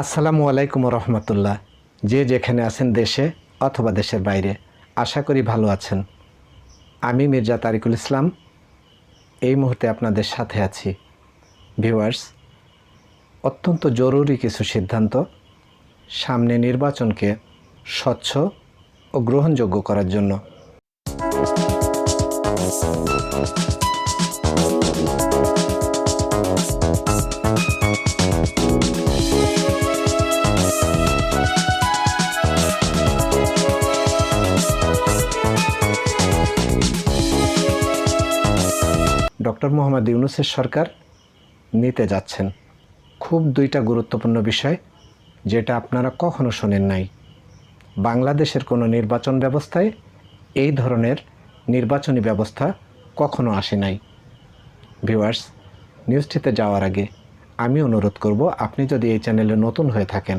আসসালামু আলাইকুম রহমতুল্লাহ যে যেখানে আছেন দেশে অথবা দেশের বাইরে, আশা করি ভালো আছেন। আমি মির্জা তারিকুল ইসলাম। এই মুহূর্তে আপনাদের সাথে আছি। ভিউয়ার্স, অত্যন্ত জরুরি কিছু সিদ্ধান্ত সামনে নির্বাচনকে স্বচ্ছ ও গ্রহণযোগ্য করার জন্য। ডক্টর মোহাম্মদ ইউনুসের সরকার নিতে যাচ্ছেন। খুব দুইটা গুরুত্বপূর্ণ বিষয়, যেটা আপনারা কখনো শোনেন নাই। বাংলাদেশের কোনো নির্বাচন ব্যবস্থায় এই ধরনের নির্বাচনী ব্যবস্থা কখনো আসে নাই। ভিউয়ার্স, নিউজটিতে যাওয়ার আগে আমি অনুরোধ করব, আপনি যদি এই চ্যানেলে নতুন হয়ে থাকেন,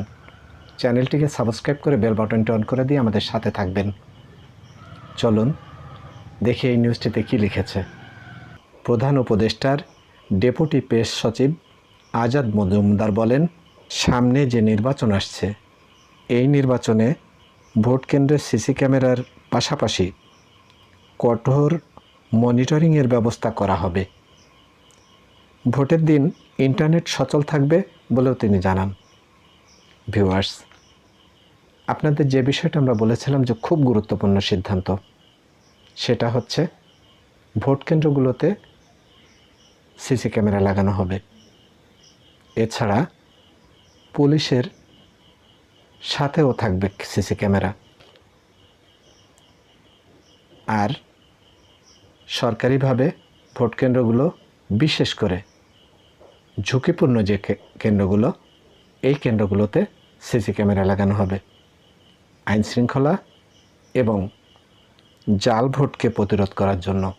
চ্যানেলটিকে সাবস্ক্রাইব করে বেল বাটনটি অন করে দিয়ে আমাদের সাথে থাকবেন। চলুন, দেখি এই নিউজটিতে কী লিখেছে। প্রধান উপদেষ্টার ডেপুটি প্রেস সচিব আজাদ মজুমদার বলেন, সামনে যে নির্বাচন আসছে, এই নির্বাচনে ভোট কেন্দ্রের সিসি ক্যামেরার পাশাপাশি কঠোর মনিটরিংয়ের ব্যবস্থা করা হবে। ভোটের দিন ইন্টারনেট সচল থাকবে বলেও তিনি জানান। ভিউয়ার্স, আপনাদের যে বিষয়টা আমরা বলেছিলাম যে খুব গুরুত্বপূর্ণ সিদ্ধান্ত, সেটা হচ্ছে ভোট কেন্দ্রগুলোতে সিসি ক্যামেরা লাগানো হবে। এছাড়া পুলিশের সাথেও থাকবে সিসি ক্যামেরা। আর সরকারিভাবে ভোট কেন্দ্রগুলো বিশেষ করে ঝুঁকিপূর্ণ যে কেন্দ্রগুলো, এই কেন্দ্রগুলোতে সিসি ক্যামেরা লাগানো হবে। আইন শৃঙ্খলা এবং জাল ভোটকে প্রতিরোধ করার জন্য।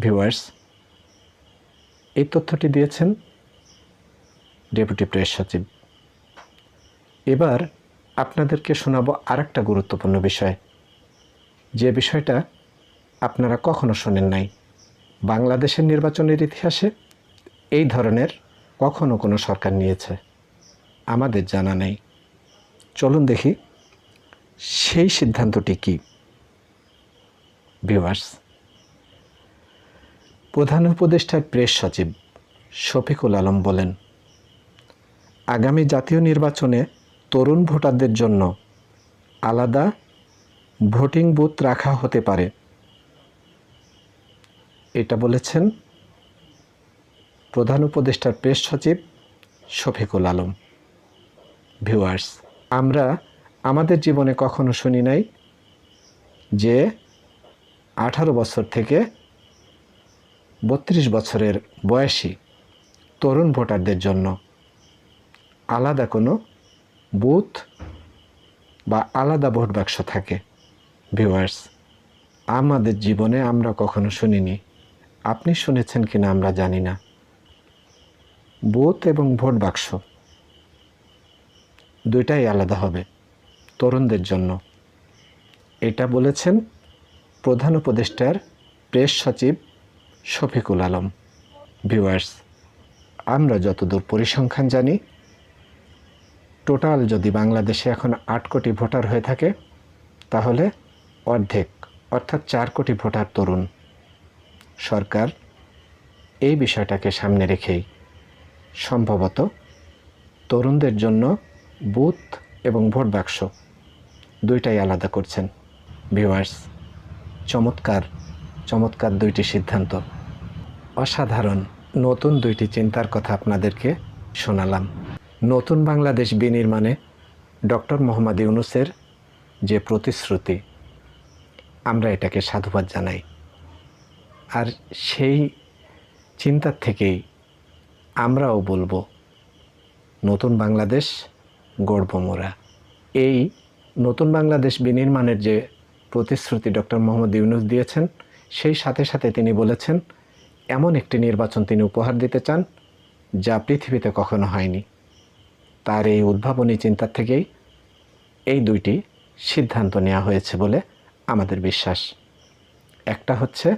ভিউয়ার্স এই তথ্যটি দিয়েছেন ডেপুটি প্রেস সচিব। এবার আপনাদেরকে শোনাবো আরেকটা গুরুত্বপূর্ণ বিষয়। যে বিষয়টা আপনারা কখনো শোনেন নাই। বাংলাদেশের নির্বাচনের ইতিহাসে এই ধরনের কখনো কোনো সরকার নিয়েছে। আমাদের জানা নেই। চলুন দেখি সেই সিদ্ধান্তটি কী। ভিউয়ার্স প্রধান উপদেষ্টার প্রেস সচিব শফিকুল আলম বলেন, আগামী জাতীয় নির্বাচনে তরুণ ভোটারদের জন্য আলাদা ভোটিং বুথ রাখা হতে পারে। এটা বলেছেন প্রধান উপদেষ্টার প্রেস সচিব শফিকুল আলম। ভিউয়ার্স, আমরা আমাদের জীবনে কখনো শুনি নাই যে আঠারো বছর থেকে বত্রিশ বছরের বয়সী তরুণ ভোটারদের জন্য আলাদা কোনো বুথ বা আলাদা ভোট বাক্স থাকে। ভিউয়ার্স, আমাদের জীবনে আমরা কখনো শুনিনি। আপনি শুনেছেন কিনা আমরা জানি না। বুথ এবং ভোট বাক্স দুইটাই আলাদা হবে তরুণদের জন্য। এটা বলেছেন প্রধান উপদেষ্টার প্রেস সচিব শফিকুল আলম। ভিউয়ার্স, আমরা যতদূর পরিসংখ্যান জানি, টোটাল যদি বাংলাদেশে এখন আট কোটি ভোটার হয়ে থাকে, তাহলে অর্ধেক, অর্থাৎ চার কোটি ভোটার তরুণ। সরকার এই বিষয়টাকে সামনে রেখেই সম্ভবত তরুণদের জন্য বুথ এবং ভোট বাক্স দুইটাই আলাদা করছেন। ভিউয়ার্স, চমৎকার চমৎকার দুইটি সিদ্ধান্ত। অসাধারণ নতুন দুইটি চিন্তার কথা আপনাদেরকে শোনালাম। নতুন বাংলাদেশ বিনির্মাণে ডক্টর মোহাম্মদ ইউনুসের যে প্রতিশ্রুতি, আমরা এটাকে সাধুবাদ জানাই। আর সেই চিন্তার থেকেই আমরাও বলব, নতুন বাংলাদেশ গড়ব মোরা। এই নতুন বাংলাদেশ বিনির্মাণের যে প্রতিশ্রুতি ডক্টর মোহাম্মদ ইউনুস দিয়েছেন, সেই সাথে সাথে তিনি বলেছেন এমন একটি নির্বাচন তিনি উপহার দিতে চান, যা পৃথিবীতে কখনো হয়নি। তার এই উদ্ভাবনী চিন্তার থেকেই এই দুইটি সিদ্ধান্ত নেওয়া হয়েছে বলে আমাদের বিশ্বাস। একটা হচ্ছে,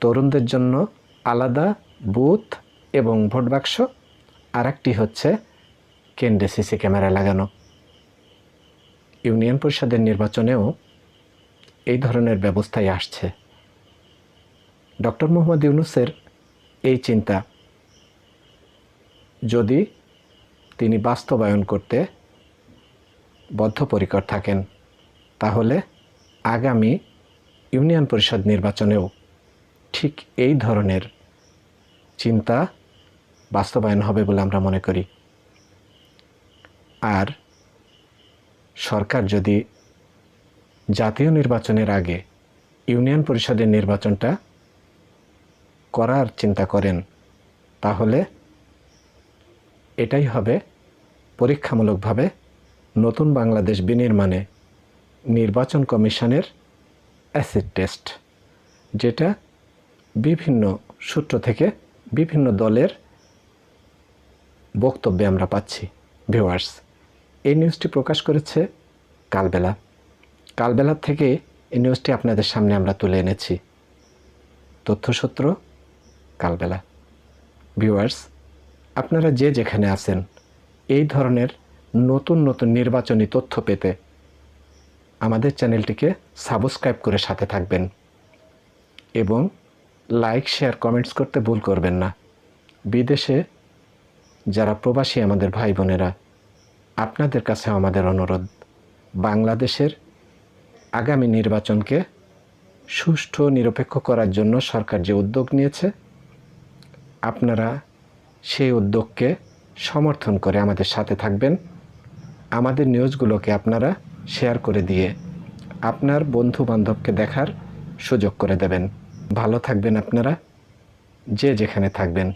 তরুণদের জন্য আলাদা বুথ এবং ভোট বাক্স আর একটি হচ্ছে, কেন্দ্রে সিসি ক্যামেরা লাগানো। ইউনিয়ন পরিষদের নির্বাচনেও এই ধরনের ব্যবস্থাই আসছে। ডক্টর মোহাম্মদ ইউনুসের এই চিন্তা। যদি তিনি বাস্তবায়ন করতে বদ্ধপরিকর থাকেন, তাহলে আগামী ইউনিয়ন পরিষদ নির্বাচনেও ঠিক এই ধরনের চিন্তা বাস্তবায়ন হবে বলে আমরা মনে করি। আর সরকার যদি জাতীয় নির্বাচনের আগে ইউনিয়ন পরিষদের নির্বাচনটা করার চিন্তা করেন, তাহলে এটাই হবে পরীক্ষামূলকভাবে নতুন বাংলাদেশ বিনির্মাণে নির্বাচন কমিশনের অ্যাসিড টেস্ট, যেটা বিভিন্ন সূত্র থেকে বিভিন্ন দলের বক্তব্যে আমরা পাচ্ছি ভিউয়ার্স এই নিউজটি প্রকাশ করেছে কালবেলা। কালবেলার থেকে এই নিউজটি আপনাদের সামনে আমরা তুলে এনেছি। তথ্যসূত্র কালবেলা। ভিউয়ার্স, আপনারা যে যেখানে আছেন, এই ধরনের নতুন নতুন নির্বাচনী তথ্য পেতে আমাদের চ্যানেলটিকে সাবস্ক্রাইব করে সাথে থাকবেন এবং লাইক, শেয়ার, কমেন্টস করতে ভুল করবেন না। বিদেশে যারা প্রবাসী আমাদের ভাই বোনেরা, আপনাদের কাছে আমাদের অনুরোধ, বাংলাদেশের আগামী নির্বাচনকে সুষ্ঠু, নিরপেক্ষ করার জন্য সরকার যে উদ্যোগ নিয়েছে আপনারা সেই উদ্যোগকে সমর্থন করে আমাদের সাথে থাকবেন। আমাদের নিউজগুলোকে আপনারা শেয়ার করে দিয়ে আপনার বন্ধু বান্ধবকে দেখার সুযোগ করে দেবেন। ভালো থাকবেন আপনারা, যে যেখানে থাকবেন।